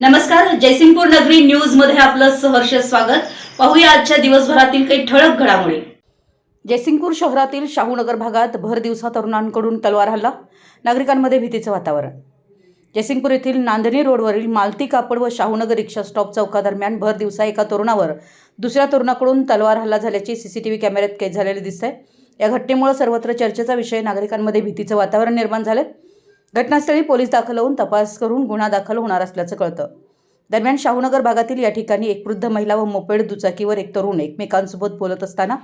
नमस्कार जयसिंगपूर नगरी न्यूजमध्ये आपलं सहर्ष स्वागत. पाहूया आजच्या दिवसभरातील काही ठळक घडामोडी. जयसिंगपूर शहरातील शाहूनगर भागात भर दिवसा तरुणांकडून तलवार हल्ला नागरिकांमध्ये भीतीचं वातावरण. जयसिंगपूर येथील नांदणी रोडवरील मालती कापड व शाहूनगर रिक्षा स्टॉप चौकादरम्यान भर दिवसा एका तरुणावर दुसऱ्या तरुणाकडून तलवार हल्ला झाल्याची सीसीटीव्ही कॅमेऱ्यात कैद झालेली दिसतंय. या घटनेमुळे सर्वत्र चर्चेचा विषय नागरिकांमध्ये भीतीचं वातावरण निर्माण झालं घटनास्थळी पोलीस दाखल होऊन तपास करून गुन्हा दाखल होणार असल्याचं कळतं. दरम्यान शाहूनगर भागातील या ठिकाणी एक वृद्ध महिला व मोपेड दुचाकीवर एक तरुण एकमेकांसोबत बोलत असताना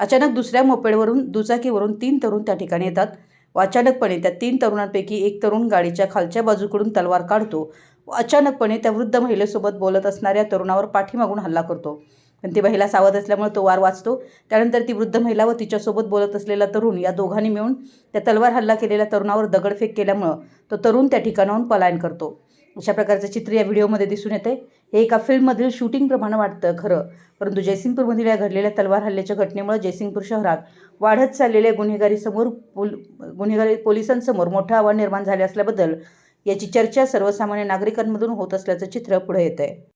अचानक दुसऱ्या मोपेडवरून दुचाकीवरून तीन तरुण त्या ठिकाणी येतात. व अचानकपणे त्या तीन तरुणांपैकी एक तरुण गाडीच्या खालच्या बाजूकडून तलवार काढतो व अचानकपणे त्या वृद्ध महिलेसोबत बोलत असणाऱ्या तरुणावर पाठीमागून हल्ला करतो. पण ती महिला सावध असल्यामुळे तो वार वाचतो. त्यानंतर ती वृद्ध महिला व तिच्यासोबत बोलत असलेला तरुण या दोघांनी मिळून त्या तलवार हल्ला केलेल्या तरुणावर दगडफेक केल्यामुळं तो तरुण त्या ठिकाणाहून पलायन करतो. अशा प्रकारचं चित्र या व्हिडिओमध्ये दिसून येते हे एका फिल्ममधील शूटिंगप्रमाणे वाटतं खरं. परंतु जयसिंगपूरमधील या घडलेल्या तलवार हल्ल्याच्या घटनेमुळे जयसिंगपूर शहरात वाढत चाललेल्या गुन्हेगारीसमोर पोल गुन्हेगारी पोलिसांसमोर मोठं आव्हान निर्माण झाले असल्याबद्दल याची चर्चा सर्वसामान्य नागरिकांमधून होत असल्याचं चित्र पुढे येत आहे